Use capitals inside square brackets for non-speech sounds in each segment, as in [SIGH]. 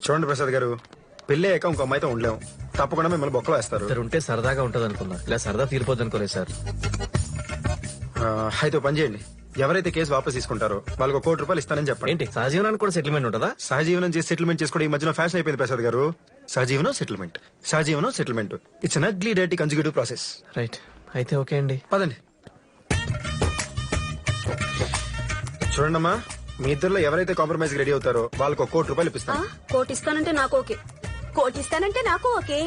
చూడండి ప్రసాద్ గారు పెళ్ళి అయ్యాక ఇంకో అమ్మాయితో ఉండలేము తప్పకుండా మిమ్మల్ని బొక్కలో వేస్తారు. ఇద్దరు ఉంటే సరదాగా ఉంటది అనుకున్నా ఇలా సరదా తీరిపోద్ది అనుకోలేదు సార్. ఆ, అయితే ఓ పని చేయండి. ఎవరైతే కేసు వాపస్ తీసుకుంటారో వాళ్ళకి ఒక కోటి రూపాయలు ఇస్తానని చెప్పండి. ఏంటి సహజీవనానికి కూడా సెటిల్మెంట్ ఉంటుందా? సహజీవనం చేసి సెటిల్మెంట్ చేసుకోవడం ఈ మధ్యన ఫ్యాషన్ అయిపోయింది ప్రసాద్ గారు. సహజీవనం సెటిల్మెంట్ సహజీవనం సెటిల్మెంట్ ఇట్స్ అన్ అగ్లీ డైటీ కన్సిక్యూటివ్ ప్రాసెస్ రైట్ అయితే ఓకే అండి. పదండి. చూడండమ్మా. మీ ఇద్దరులో ఎవరైతే కాంప్రమైజ్ రెడీ అవుతారో వాళ్ళకి ఒక కోటి రూపాయలు ఇప్పిస్తాను. కోటి ఇస్తానంటే నాకు ఓకే. కోటి ఇస్తానంటే నాకు ఓకే.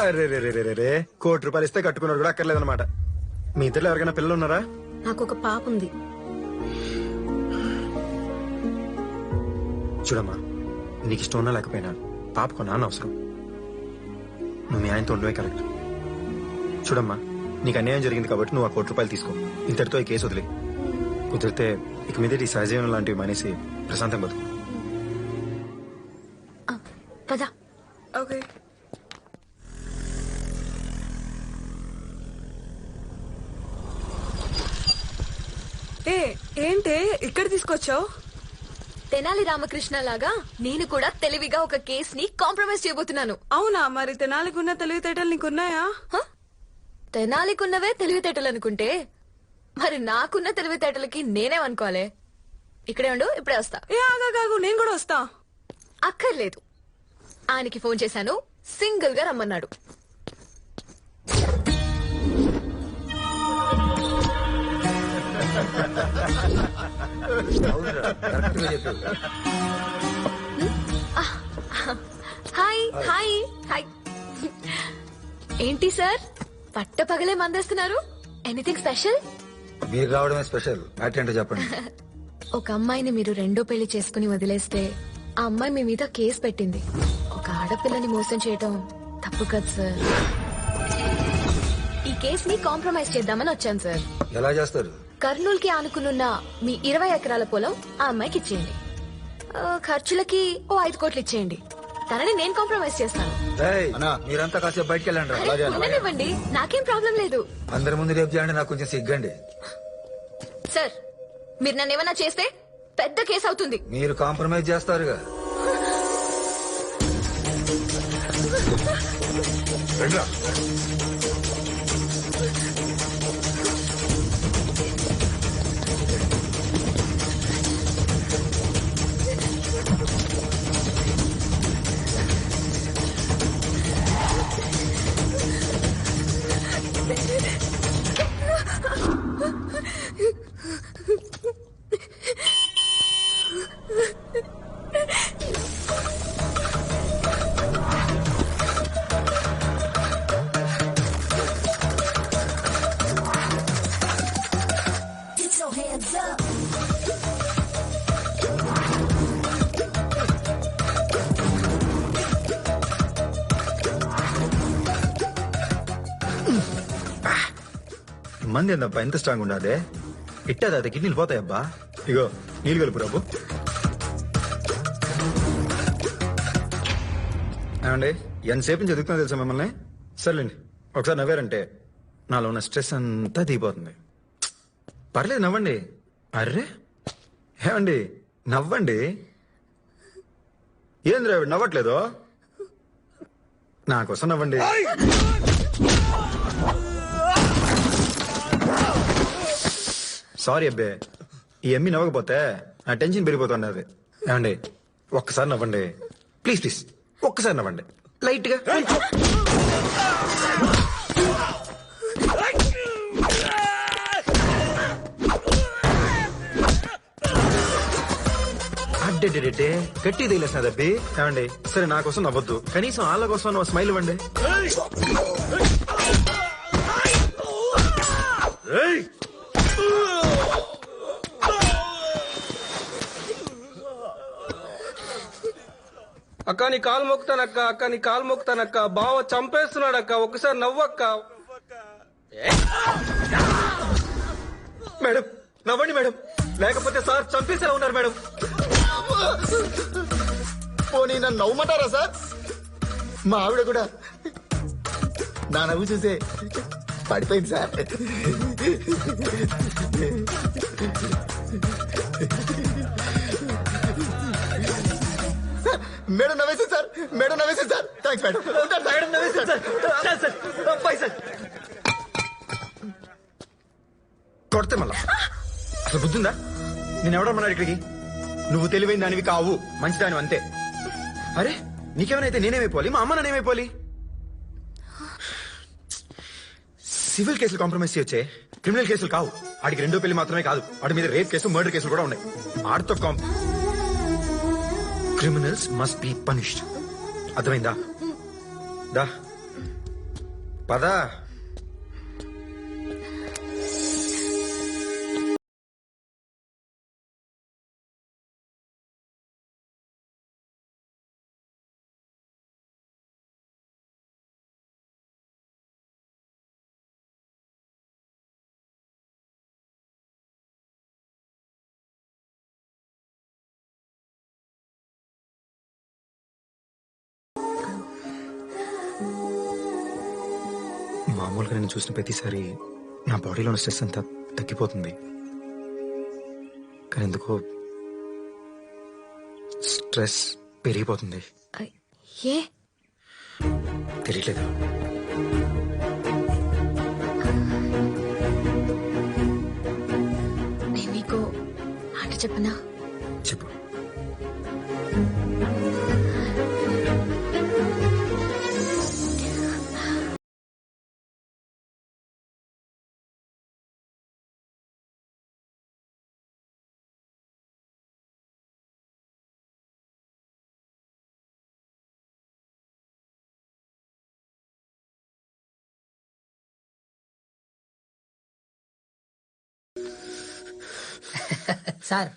అరే రే రే రే రే కోటి రూపాయలు ఇస్తే కట్టుకున్నాడు కూడా అక్కర్లేదన్నమాట. మీ ఇద్దరులో ఎవరికైనా పిల్లలు ఉన్నారా? నాకు ఒక పాప ఉంది. చూడమ్మా నీకు ఇష్టం ఉన్నా లేకపోయినా పాపకు నాన్న అవసరం. నువ్వు మీ ఆయనతో ఉండవే కరెక్ట్. చూడమ్మా నీకు అన్యాయం జరిగింది కాబట్టి నువ్వు ఆ కోటి రూపాయలు తీసుకో. ఇంతటితో ఈ కేసు వదిలే. కుదిరితే ఇక మీద ఈ సహజీవనం లాంటివి మానేసి ప్రశాంతం బతుకు. ఆ, పద. ఓకే. ఏ ఏంటే ఇక్కడ తీసుకొచ్చావు? తెనాలి రామకృష్ణ లాగా నేను కూడా తెలివిగా ఒక కేస్ని కాంప్రమైజ్ చేయబోతున్నాను. అవునా మరి తెనాలికున్న తెలివితేటలు నీకున్నాయా? హ? తెనాలికున్నవే తెలివితేటలు అనుకుంటే మరి నాకున్న తెలివితేటలకి నేనేమనుకోవాలి? ఇక్కడే ఉండు ఇప్పుడే వస్తా. ఏ ఆగా కాగు నేను కూడా వస్తా. అక్కర్లేదు. ఆయనకి ఫోన్ చేశాను సింగిల్గా రమ్మన్నాడు. Hi hi hi. ఏంటి సార్? పట్ట పగలే మందేస్తున్నారు? ఎనీథింగ్ స్పెషల్ మీరు రావడమే స్పెషల్. ఏంటో చెప్పండి. [LAUGHS] ఒక అమ్మాయిని మీరు రెండో పెళ్ళి చేసుకుని వదిలేస్తే ఆ అమ్మాయి మీ మీద కేసు పెట్టింది. ఒక ఆడపిల్లని మోసం చేయటం తప్పు కదా సార్. ఈ కేస్ని కాంప్రమైజ్ చేద్దామని వచ్చాను సార్. ఎలా చేస్తారు? కర్నూలు కి ఆనుకునున్న మీ ఇరవై ఎకరాల పొలం ఆ అమ్మాయికి ఇచ్చేయండి. ఆ, ఖర్చులకి ఓ ఐదు కోట్లు ఇచ్చేయండి. తనని నేను కాంప్రమైజ్ చేస్తాను. ఏయ్, మీరంతా కాసేపు బయటకు వెళ్ళండి రా. ఉండనివ్వండి నాకేం ప్రాబ్లం లేదు. అందరి ముందు రేపు చేయండి నాకు కొంచెం సిగ్గండి. సార్ మీరు నన్ను ఏమైనా చేస్తే పెద్ద కేసు అవుతుంది. మీరు కాంప్రమైజ్ చేస్తారుగా. మంది ఏందబ్బా ఎంత స్ట్రాంగ్ ఉండదే ఇట్టది అది కిడ్నీలు పోతాయబ్బా. ఇగో నీళ్ళు కలుపు రాబు ఏమండి ఎంతసేపు చదువుతున్నా తెలుసా మిమ్మల్ని? సర్లేండి ఒకసారి నవ్వారంటే నాలో ఉన్న స్ట్రెస్ అంతా దిగిపోతుంది. పర్లేదు నవ్వండి. అర్రే? ఏమండి? నవ్వండి. ఏం ఈవిడ నవ్వట్లేదు నాకోసం నవ్వండి. సారీ అబ్బే ఈ ఎమ్మి నవ్వకపోతే నా టెన్షన్ పెరిగిపోతుంది అది ఏమండి? ఒక్కసారి నవ్వండి. Please please. ఒక్కసారి నవ్వండి. లైట్గా. అడ్డెడ్డెడ్డే గట్టి తగిలేసిన దబ్బి ఏమండి? సరే నా కోసం నవ్వద్దు. కనీసం వాళ్ళ కోసం నువ్వు స్మైల్ ఇవ్వండి. అక్క నీ కాలు మొక్కుతానక్క అక్క నీ కాలు మొక్కుతానక్క. బావ చంపేస్తున్నాడక్క. ఒకసారి నవ్వక్క. మేడం నవ్వండి మేడం. లేకపోతే సార్ చంపేసేలా ఉన్నారు మేడం. పోనీ నన్ను నవ్వమంటారా సార్? మా ఆవిడ కూడా నా నవ్వు చూసే పడిపోయింది సార్. మేడం నవ్వేసింది సార్. మేడం నవ్వేసింది sir. Thanks madam. Madam నవ్వేసింది sir. Sir sir bye sir. కొడితే మళ్ళా. అసలు బుద్ధిందా? నేను ఎవడమ్మన్నాడు ఇక్కడికి? నువ్వు తెలివైన దానివి కావు. మంచిదాని అంతే. అరే నీకేమైనా నేనేమైపోవాలి? మా అమ్మ నేనేమైపోవాలి సివిల్ కేసులు కాంప్రమైజ్ చేయొచ్చే. క్రిమినల్ కేసులు కావు. ఆడికి రెండో పెళ్ళి మాత్రమే కాదు. ఆడి మీద రేప్ కేసు మర్డర్ కేసులు కూడా ఉన్నాయి. ఆడితో comp criminals must be punished. అర్థమైందా? దా. పదా. మామూలుగా నేను చూసిన ప్రతిసారి నా బాడీలో ఉన్న స్ట్రెస్ అంతా తగ్గిపోతుంది. కానీ ఎందుకో స్ట్రెస్ పెరిగిపోతుంది. ఏ? తెలియట్లేదు. నేను నీకు ఆట చెప్పనా? సార్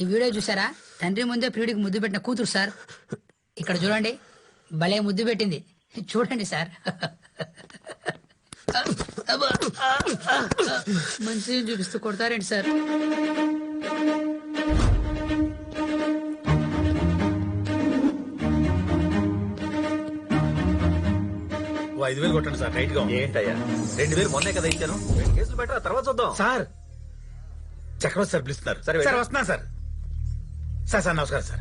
ఈ వీడియో చూసారా? తండ్రి ముందే ప్రియుడికి ముద్దు పెట్టిన కూతురు సార్. ఇక్కడ చూడండి భలే ముద్దు పెట్టింది. చూడండి సార్. మంచిగా చూపిస్తూ కొడతారేంటి సార్? ఐదు వేలు కొట్టండి సార్ రైట్గా ఏంటయ్యా? రెండు వేలు మొన్నే కదా ఇచ్చాను. రెండు కేసులు బెటర్ తర్వాత చూద్దాం. సార్ చక్రవర్తి సార్ పిలుస్తున్నారు. సరే. సార్ వస్తున్నాను సార్. సార్ సార్ నమస్కారం సార్.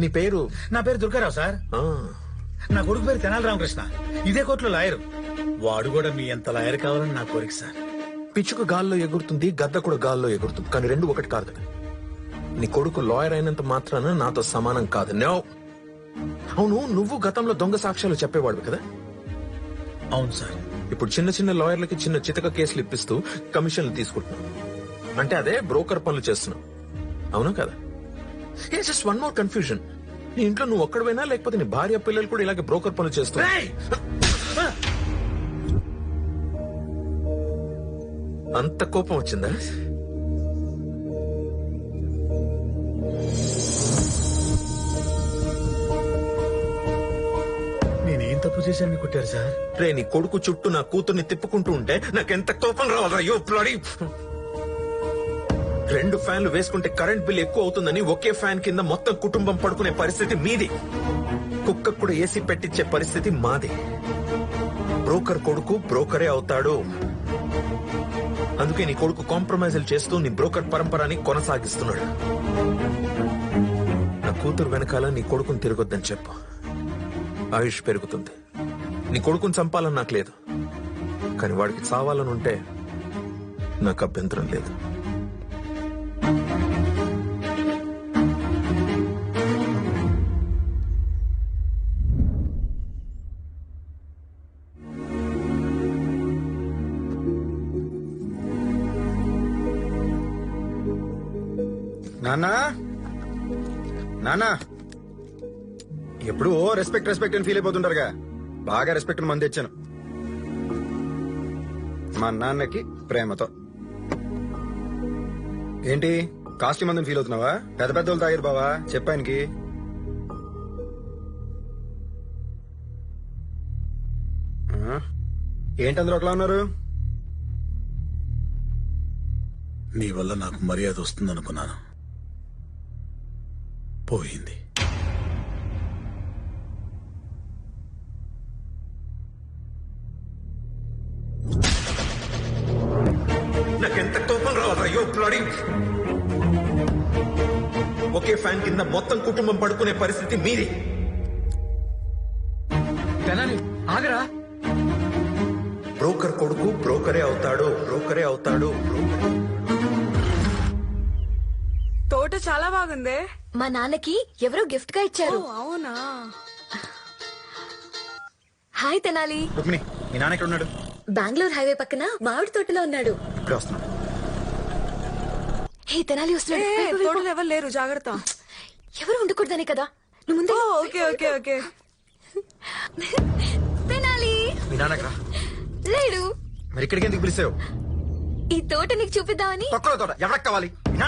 నీ పేరు? నా పేరు దుర్గారావు సార్. నా కొడుకు పేరు తెనాలి రామకృష్ణ. ఇదే కోర్టులో లాయర్. వాడు కూడా మీ ఎంత లాయర్ కావాలని నా కోరిక సార్. పిచ్చుక గాల్లో ఎగురుతుంది గద్ద కూడా గాల్లో ఎగురుతుంది. కానీ రెండు ఒకటి కాదు. కదా నీ కొడుకు లాయర్ అయినంత మాత్రాన నాతో సమానం కాదు. నో. అవును నువ్వు గతంలో దొంగ సాక్ష్యాలు చెప్పేవాడు కదా? అవును సార్. ఇప్పుడు చిన్న చిన్న లాయర్లకి చిన్న చితక కేసులు ఇప్పిస్తూ కమిషన్లు తీసుకుంటున్నావు. అంటే అదే బ్రోకర్ పనులు చేస్తున్నావు అవునా కదా? జస్ట్ వన్ మోర్ కన్ఫ్యూజన్ నీ ఇంట్లో నువ్వు ఒక్కడవేనా లేకపోతే నీ భార్య పిల్లలు కూడా ఇలాగే బ్రోకర్ పనులు చేస్తున్నావు రేయ్! అంత కోపం వచ్చిందా? నేనేం తప్పు చేశాను మీకు కొట్టారు సార్? రే నీ కొడుకు చుట్టూ నా కూతుర్ని తిప్పుకుంటూ ఉంటే నాకెంత కోపం రావాలా యో రెండు ఫ్యాన్లు వేసుకుంటే కరెంట్ బిల్ ఎక్కువ అవుతుందని ఒకే ఫ్యాన్ కింద మొత్తం కుటుంబం పడుకునే పరిస్థితి మీది. కుక్కకు కూడా ఏసీ పెట్టించే పరిస్థితి మాది. బ్రోకర్ కొడుకు బ్రోకరే అవుతాడు. అందుకే నీ కొడుకు కాంప్రమైజులు చేస్తూ నీ బ్రోకర్ పరంపరని కొనసాగిస్తున్నాడు. నా కూతురు వెనకాల నీ కొడుకుని తిరగొద్దని చెప్పు. ఆయుష్ పెరుగుతుంది. నీ కొడుకుని చంపాలని నాకు లేదు. కానీ వాడికి చావాలని ఉంటే నాకు అభ్యంతరం లేదు. నాన్నా? నాన్నా? ఎప్పుడు ఓ రెస్పెక్ట్ రెస్పెక్ట్ అని ఫీల్ అయిపోతుంటారుగా. బాగా రెస్పెక్ట్ మంది తెచ్చాను మా నాన్నకి ప్రేమతో. ఏంటి? కాస్ట్లీ మందిని ఫీల్ అవుతున్నావా? పెద్ద పెద్ద వాళ్ళు తాగారు బావా. చెప్పానికి ఏంటి అందరూ ఒకలా ఉన్నారు? నీ వల్ల నాకు మర్యాద వస్తుందనుకున్నాను. పోయింది. నాకెంత కోపం రావాలా యో బ్లడీ ఒకే ఫ్యాన్ కింద మొత్తం కుటుంబం పడుకునే పరిస్థితి మీది. తెనాలి ఆగరా? బ్రోకర్ కొడుకు బ్రోకరే అవుతాడు బ్రోకరే అవుతాడు తోట చాలా బాగుందే. మా నాన్నకి ఎవరో గిఫ్ట్గా ఇచ్చారు. అవునా? హాయ్ తెనాలి. రుక్మిణి మీ నాన్న ఎక్కడ ఉన్నాడు? బెంగళూరు హైవే పక్కన మామిడి తోటలో ఉన్నాడు. ఇప్పుడే వస్తున్నాడు హే తెనాలి వస్తున్నాడు. తోటలో ఎవరు లేరు జాగ్రత్త. ఎవరు ఉండకూడదనే కదా? నువ్వు ముందే ఓకే ఓకే ఓకే. తెనాలి! మీ నాన్న ఎక్కడ లేడు. మరి ఇక్కడికి ఎందుకు పిలిచావు? ఈ తోట నీకు చూపిద్దామని. తొక్కలో తోట ఎవరికి కావాలి? మీ